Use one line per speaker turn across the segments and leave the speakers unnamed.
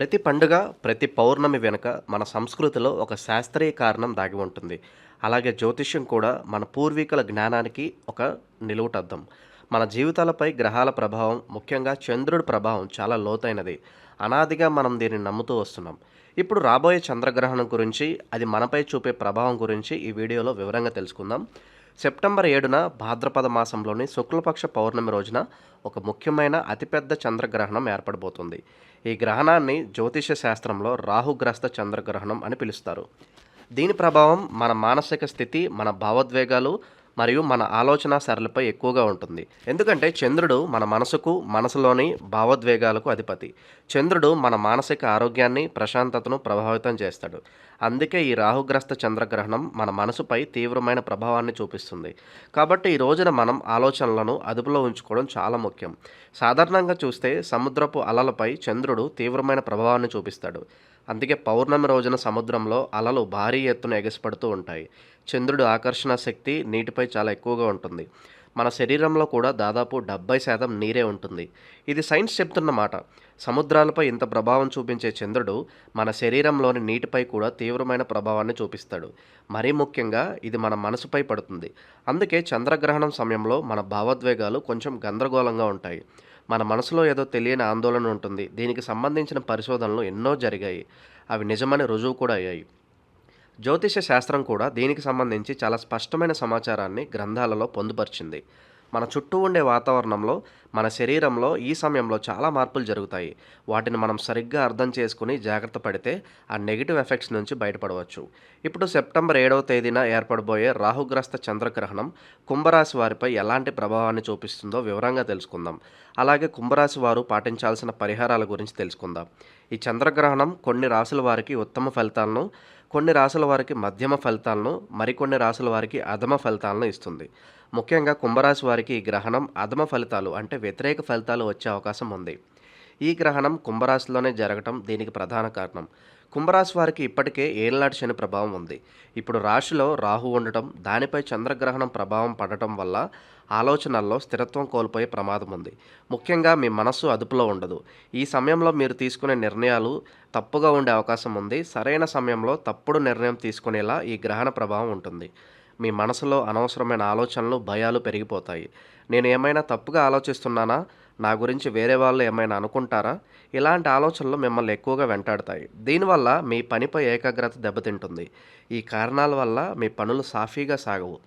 ప్రతి పండుగ ప్రతి పౌర్ణమి వెనుక మన సంస్కృతిలో ఒక శాస్త్రీయ కారణం దాగి ఉంటుంది. అలాగే జ్యోతిష్యం కూడా మన పూర్వీకుల జ్ఞానానికి ఒక నిలువుటద్దం. మన జీవితాలపై గ్రహాల ప్రభావం ముఖ్యంగా చంద్రుడి ప్రభావం చాలా లోతైనది. అనాదిగా మనం దీన్ని నమ్ముతూ వస్తున్నాం. ఇప్పుడు రాబోయే చంద్రగ్రహణం గురించి అది మనపై చూపే ప్రభావం గురించి ఈ వీడియోలో వివరంగా తెలుసుకుందాం. సెప్టెంబర్ ఏడున భాద్రపద మాసంలోని శుక్లపక్ష పౌర్ణమి రోజున ఒక ముఖ్యమైన అతిపెద్ద చంద్రగ్రహణం ఏర్పడబోతుంది. ఈ గ్రహణాన్ని జ్యోతిష శాస్త్రంలో రాహుగ్రస్త చంద్రగ్రహణం అని పిలుస్తారు. దీని ప్రభావం మన మానసిక స్థితి మన భావోద్వేగాలు మరియు మన ఆలోచన సరళిపై ఎక్కువగా ఉంటుంది. ఎందుకంటే చంద్రుడు మన మనసుకు మనసులోని భావోద్వేగాలకు అధిపతి. చంద్రుడు మన మానసిక ఆరోగ్యాన్ని ప్రశాంతతను ప్రభావితం చేస్తాడు. అందుకే ఈ రాహుగ్రస్త చంద్రగ్రహణం మన మనసుపై తీవ్రమైన ప్రభావాన్ని చూపిస్తుంది. కాబట్టి ఈ రోజున మనం ఆలోచనలను అదుపులో ఉంచుకోవడం చాలా ముఖ్యం. సాధారణంగా చూస్తే సముద్రపు అలలపై చంద్రుడు తీవ్రమైన ప్రభావాన్ని చూపిస్తాడు. అందుకే పౌర్ణమి రోజున సముద్రంలో అలలు భారీ ఎత్తున ఎగసిపడుతూ ఉంటాయి. చంద్రుడు ఆకర్షణ శక్తి నీటిపై చాలా ఎక్కువగా ఉంటుంది. మన శరీరంలో కూడా దాదాపు డెబ్బై శాతం నీరే ఉంటుంది. ఇది సైన్స్ చెప్తున్న మాట సముద్రాలపై ఇంత ప్రభావం చూపించే చంద్రుడు మన శరీరంలోని నీటిపై కూడా తీవ్రమైన ప్రభావాన్ని చూపిస్తాడు. మరీ ముఖ్యంగా ఇది మన మనసుపై పడుతుంది. అందుకే చంద్రగ్రహణం సమయంలో మన భావోద్వేగాలు కొంచెం గందరగోళంగా ఉంటాయి. మన మనసులో ఏదో తెలియని ఆందోళన ఉంటుంది. దీనికి సంబంధించిన పరిశోధనలు ఎన్నో జరిగాయి. అవి నిజమని రుజువు కూడా అయ్యాయి. జ్యోతిష శాస్త్రం కూడా దీనికి సంబంధించి చాలా స్పష్టమైన సమాచారాన్ని గ్రంథాలలో పొందుపరిచింది. మన చుట్టూ ఉండే వాతావరణంలో మన శరీరంలో ఈ సమయంలో చాలా మార్పులు జరుగుతాయి. వాటిని మనం సరిగ్గా అర్థం చేసుకుని జాగ్రత్త పడితే ఆ నెగిటివ్ ఎఫెక్ట్స్ నుంచి బయటపడవచ్చు. ఇప్పుడు సెప్టెంబర్ ఏడవ తేదీన ఏర్పడబోయే రాహుగ్రస్త చంద్రగ్రహణం కుంభరాశి వారిపై ఎలాంటి ప్రభావాన్ని చూపిస్తుందో వివరంగా తెలుసుకుందాం. అలాగే కుంభరాశి వారు పాటించాల్సిన పరిహారాల గురించి తెలుసుకుందాం. ఈ చంద్రగ్రహణం కొన్ని రాశుల వారికి ఉత్తమ ఫలితాలను కొన్ని రాశుల వారికి మధ్యమ ఫలితాలను మరికొన్ని రాశుల వారికి అధమ ఫలితాలను ఇస్తుంది. ముఖ్యంగా కుంభరాశి వారికి ఈ గ్రహణం అధమ ఫలితాలు అంటే వ్యతిరేక ఫలితాలు వచ్చే అవకాశం ఉంది. ఈ గ్రహణం కుంభరాశిలోనే జరగటం దీనికి ప్రధాన కారణం. కుంభరాశి వారికి ఇప్పటికే ఏళ్ళనాటి శని ప్రభావం ఉంది. ఇప్పుడు రాశిలో రాహు ఉండటం దానిపై చంద్రగ్రహణం ప్రభావం పడటం వల్ల ఆలోచనల్లో స్థిరత్వం కోల్పోయే ప్రమాదం ఉంది. ముఖ్యంగా మీ మనస్సు అదుపులో ఉండదు. ఈ సమయంలో మీరు తీసుకునే నిర్ణయాలు తప్పుగా ఉండే అవకాశం ఉంది. సరైన సమయంలో తప్పుడు నిర్ణయం తీసుకునేలా ఈ గ్రహణ ప్రభావం ఉంటుంది. మీ మనసులో అనవసరమైన ఆలోచనలు భయాలు పెరిగిపోతాయి. నేను ఏమైనా తప్పుగా ఆలోచిస్తున్నానా? నా గురించి వేరే వాళ్ళు ఏమైనా అనుకుంటారా? ఇలాంటి ఆలోచనలు మిమ్మల్ని ఎక్కువగా వెంటాడతాయి. దీనివల్ల మీ పనిపై ఏకాగ్రత దెబ్బతింటుంది. ఈ కారణాల వల్ల మీ పనులు సాఫీగా సాగవు.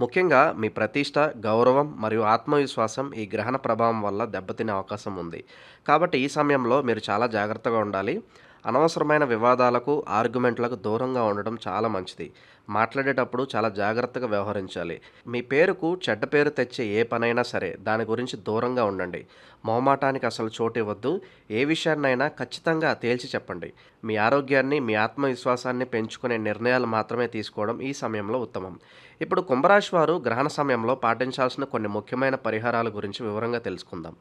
ముఖ్యంగా మీ ప్రతిష్ట గౌరవం మరియు ఆత్మవిశ్వాసం ఈ గ్రహణ ప్రభావం వల్ల దెబ్బతినే అవకాశం ఉంది. కాబట్టి ఈ సమయంలో మీరు చాలా జాగ్రత్తగా ఉండాలి. అనవసరమైన వివాదాలకు ఆర్గ్యుమెంట్లకు దూరంగా ఉండడం చాలా మంచిది. మాట్లాడేటప్పుడు చాలా జాగ్రత్తగా వ్యవహరించాలి. మీ పేరుకు చెడ్డ పేరు తెచ్చే ఏ పనైనా సరే దాని గురించి దూరంగా ఉండండి. మొహమాటానికి అసలు చోటు ఇవ్వద్దు. ఏ విషయాన్నైనా ఖచ్చితంగా తేల్చి చెప్పండి. మీ ఆరోగ్యాన్ని మీ ఆత్మవిశ్వాసాన్ని పెంచుకునే నిర్ణయాలు మాత్రమే తీసుకోవడం ఈ సమయంలో ఉత్తమం. ఇప్పుడు కుంభరాశి వారు గ్రహణ సమయంలో పాటించాల్సిన కొన్ని ముఖ్యమైన పరిహారాల గురించి వివరంగా తెలుసుకుందాం.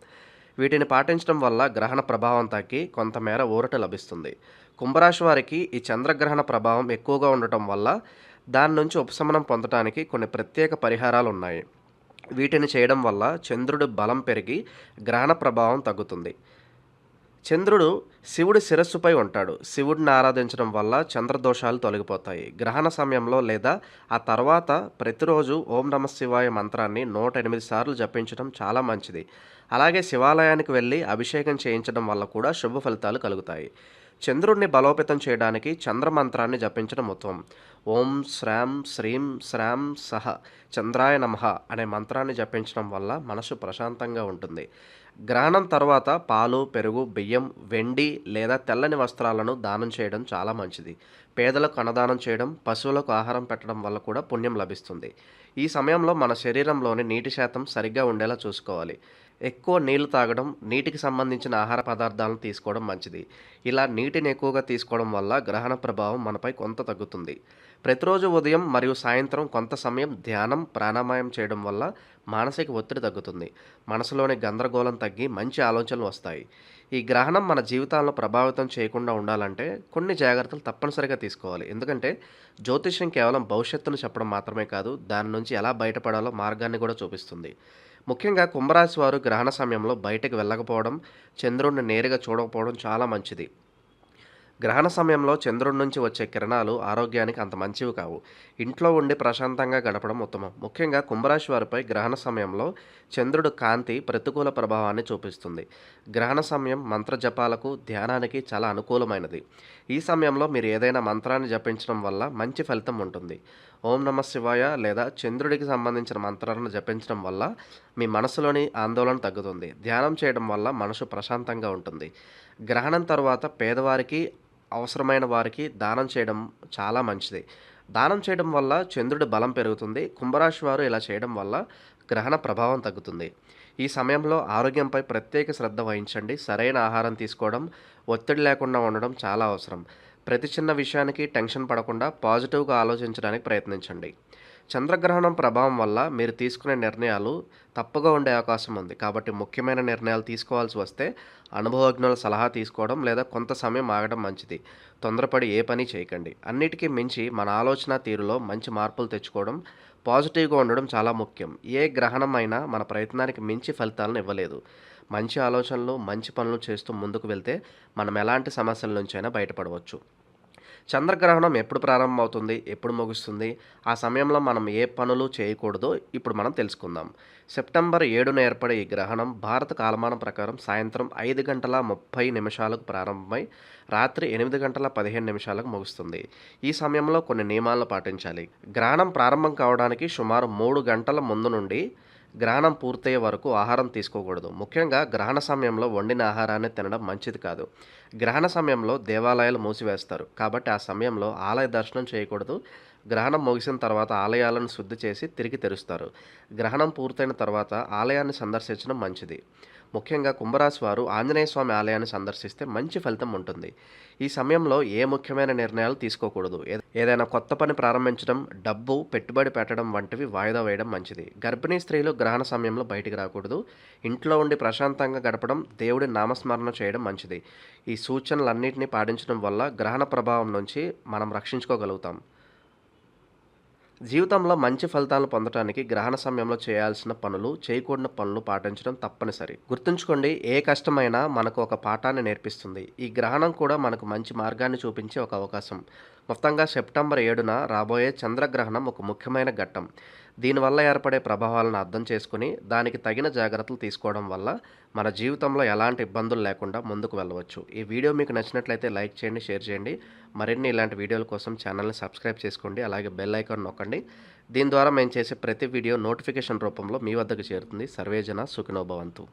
వీటిని పాటించడం వల్ల గ్రహణ ప్రభావం తగ్గి కొంతమేర ఊరట లభిస్తుంది. కుంభరాశి వారికి ఈ చంద్రగ్రహణ ప్రభావం ఎక్కువగా ఉండటం వల్ల దాని నుంచి ఉపశమనం పొందడానికి కొన్ని ప్రత్యేక పరిహారాలు ఉన్నాయి. వీటిని చేయడం వల్ల చంద్రుడు బలం పెరిగి గ్రహణ ప్రభావం తగ్గుతుంది. చంద్రుడు శివుడి శిరస్సుపై ఉంటాడు. శివుడిని ఆరాధించడం వల్ల చంద్రదోషాలు తొలగిపోతాయి. గ్రహణ సమయంలో లేదా ఆ తర్వాత ప్రతిరోజు ఓం నమ శివాయ మంత్రాన్ని నూట ఎనిమిది సార్లు జపించడం చాలా మంచిది. అలాగే శివాలయానికి వెళ్ళి అభిషేకం చేయించడం వల్ల కూడా శుభ ఫలితాలు కలుగుతాయి. చంద్రుడిని బలోపేతం చేయడానికి చంద్రమంత్రాన్ని జపించడం ఉత్తమం. ఓం శ్రాం శ్రీం శ్రాం సహ చంద్రాయ నమః అనే మంత్రాన్ని జపించడం వల్ల మనసు ప్రశాంతంగా ఉంటుంది. గ్రహణం తర్వాత పాలు పెరుగు బియ్యం వెండి లేదా తెల్లని వస్త్రాలను దానం చేయడం చాలా మంచిది. పేదలకు అన్నదానం చేయడం పశువులకు ఆహారం పెట్టడం వల్ల కూడా పుణ్యం లభిస్తుంది. ఈ సమయంలో మన శరీరంలోని నీటి శాతం సరిగ్గా ఉండేలా చూసుకోవాలి. ఎక్కువ నీళ్ళు తాగడం నీటికి సంబంధించిన ఆహార పదార్థాలను తీసుకోవడం మంచిది. ఇలా నీటిని ఎక్కువగా తీసుకోవడం వల్ల గ్రహణ ప్రభావం మనపై కొంత తగ్గుతుంది. ప్రతిరోజు ఉదయం మరియు సాయంత్రం కొంత సమయం ధ్యానం ప్రాణాయామం చేయడం వల్ల మానసిక ఒత్తిడి తగ్గుతుంది. మనసులోని గందరగోళం తగ్గి మంచి ఆలోచనలు వస్తాయి. ఈ గ్రహణం మన జీవితాలను ప్రభావితం చేయకుండా ఉండాలంటే కొన్ని జాగ్రత్తలు తప్పనిసరిగా తీసుకోవాలి. ఎందుకంటే జ్యోతిష్యం కేవలం భవిష్యత్తును చెప్పడం మాత్రమే కాదు దాని నుంచి ఎలా బయటపడాలో మార్గాన్ని కూడా చూపిస్తుంది. ముఖ్యంగా కుంభరాశి వారు గ్రహణ సమయంలో బయటకు వెళ్ళకపోవడం చంద్రుడిని నేరుగా చూడకపోవడం చాలా మంచిది. గ్రహణ సమయంలో చంద్రుడి నుంచి వచ్చే కిరణాలు ఆరోగ్యానికి అంత మంచివి కావు. ఇంట్లో ఉండి ప్రశాంతంగా గడపడం ఉత్తమం. ముఖ్యంగా కుంభరాశి వారిపై గ్రహణ సమయంలో చంద్రుడు కాంతి ప్రతికూల ప్రభావాన్ని చూపిస్తుంది. గ్రహణ సమయం మంత్ర జపాలకు ధ్యానానికి చాలా అనుకూలమైనది. ఈ సమయంలో మీరు ఏదైనా మంత్రాన్ని జపించడం వల్ల మంచి ఫలితం ఉంటుంది. ఓం నమ శివాయ లేదా చంద్రుడికి సంబంధించిన మంత్రాలను జపించడం వల్ల మీ మనసులోని ఆందోళన తగ్గుతుంది. ధ్యానం చేయడం వల్ల మనసు ప్రశాంతంగా ఉంటుంది. గ్రహణం తర్వాత పేదవారికి అవసరమైన వారికి దానం చేయడం చాలా మంచిది. దానం చేయడం వల్ల చంద్రుడి బలం పెరుగుతుంది. కుంభరాశి వారు ఇలా చేయడం వల్ల గ్రహణ ప్రభావం తగ్గుతుంది. ఈ సమయంలో ఆరోగ్యంపై ప్రత్యేక శ్రద్ధ వహించండి. సరైన ఆహారం తీసుకోవడం ఒత్తిడి లేకుండా ఉండడం చాలా అవసరం. ప్రతి చిన్న విషయానికి టెన్షన్ పడకుండా పాజిటివ్గా ఆలోచించడానికి ప్రయత్నించండి. చంద్రగ్రహణం ప్రభావం వల్ల మీరు తీసుకునే నిర్ణయాలు తప్పుగా ఉండే అవకాశం ఉంది. కాబట్టి ముఖ్యమైన నిర్ణయాలు తీసుకోవాల్సి వస్తే అనుభవజ్ఞుల సలహా తీసుకోవడం లేదా కొంత సమయం ఆగడం మంచిది. తొందరపడి ఏ పని చేయకండి. అన్నిటికీ మించి మన ఆలోచన తీరులో మంచి మార్పులు తెచ్చుకోవడం పాజిటివ్గా ఉండడం చాలా ముఖ్యం. ఏ గ్రహణం అయినా మన ప్రయత్నానికి మించి ఫలితాలను ఇవ్వలేదు. మంచి ఆలోచనలు మంచి పనులు చేస్తూ ముందుకు వెళ్తే మనం ఎలాంటి సమస్యల నుంచైనా బయటపడవచ్చు. చంద్రగ్రహణం ఎప్పుడు ప్రారంభమవుతుంది? ఎప్పుడు ముగుస్తుంది? ఆ సమయంలో మనం ఏ పనులు చేయకూడదో? ఇప్పుడు మనం తెలుసుకుందాం. సెప్టెంబర్ ఏడున ఏర్పడే ఈ గ్రహణం భారత కాలమానం ప్రకారం సాయంత్రం ఐదు గంటల ముప్పై నిమిషాలకు ప్రారంభమై రాత్రి ఎనిమిది గంటల పదిహేను నిమిషాలకు ముగుస్తుంది. ఈ సమయంలో కొన్ని నియమాలను పాటించాలి. గ్రహణం ప్రారంభం కావడానికి సుమారు మూడు గంటల ముందు నుండి గ్రహణం పూర్తయ్యే వరకు ఆహారం తీసుకోకూడదు. ముఖ్యంగా గ్రహణ సమయంలో వండిన ఆహారాన్ని తినడం మంచిది కాదు. గ్రహణ సమయంలో దేవాలయాలు మూసివేస్తారు. కాబట్టి ఆ సమయంలో ఆలయ దర్శనం చేయకూడదు. గ్రహణం ముగిసిన తర్వాత ఆలయాలను శుద్ధి చేసి తిరిగి తెరుస్తారు. గ్రహణం పూర్తయిన తర్వాత ఆలయాన్ని సందర్శించడం మంచిది. ముఖ్యంగా కుంభరాశి వారు ఆంజనేయ స్వామి ఆలయాన్ని సందర్శిస్తే మంచి ఫలితం ఉంటుంది. ఈ సమయంలో ఏ ముఖ్యమైన నిర్ణయాలు తీసుకోకూడదు. ఏదైనా కొత్త పని ప్రారంభించడం డబ్బు పెట్టుబడి పెట్టడం వంటివి వాయిదా వేయడం మంచిది. గర్భిణీ స్త్రీలు గ్రహణ సమయంలో బయటికి రాకూడదు. ఇంట్లో ఉండి ప్రశాంతంగా గడపడం దేవుడి నామస్మరణ చేయడం మంచిది. ఈ సూచనలన్నింటినీ పాటించడం వల్ల గ్రహణ ప్రభావం నుంచి మనం రక్షించుకోగలుగుతాం. జీవితంలో మంచి ఫలితాలను పొందడానికి గ్రహణ సమయంలో చేయాల్సిన పనులు చేయకూడని పనులు పాటించడం తప్పనిసరి. గుర్తుంచుకోండి ఏ కష్టమైనా మనకు ఒక పాఠాన్ని నేర్పిస్తుంది. ఈ గ్రహణం కూడా మనకు మంచి మార్గాన్ని చూపించే ఒక అవకాశం. మొత్తంగా సెప్టెంబర్ ఏడున రాబోయే చంద్రగ్రహణం ఒక ముఖ్యమైన ఘట్టం. దీనివల్ల ఏర్పడే ప్రభావాలను అర్థం చేసుకుని దానికి తగిన జాగ్రత్తలు తీసుకోవడం వల్ల మన జీవితంలో ఎలాంటి ఇబ్బందులు లేకుండా ముందుకు వెళ్ళవచ్చు. ఈ వీడియో మీకు నచ్చినట్లయితే లైక్ చేయండి షేర్ చేయండి. మరిన్ని ఇలాంటి వీడియోల కోసం ఛానల్ని సబ్స్క్రైబ్ చేసుకోండి అలాగే బెల్ ఐకాన్ నొక్కండి. దీని ద్వారా మేము చేసే ప్రతి వీడియో నోటిఫికేషన్ రూపంలో మీ వద్దకు చేరుతుంది. సర్వేజన సుఖినోభవంతు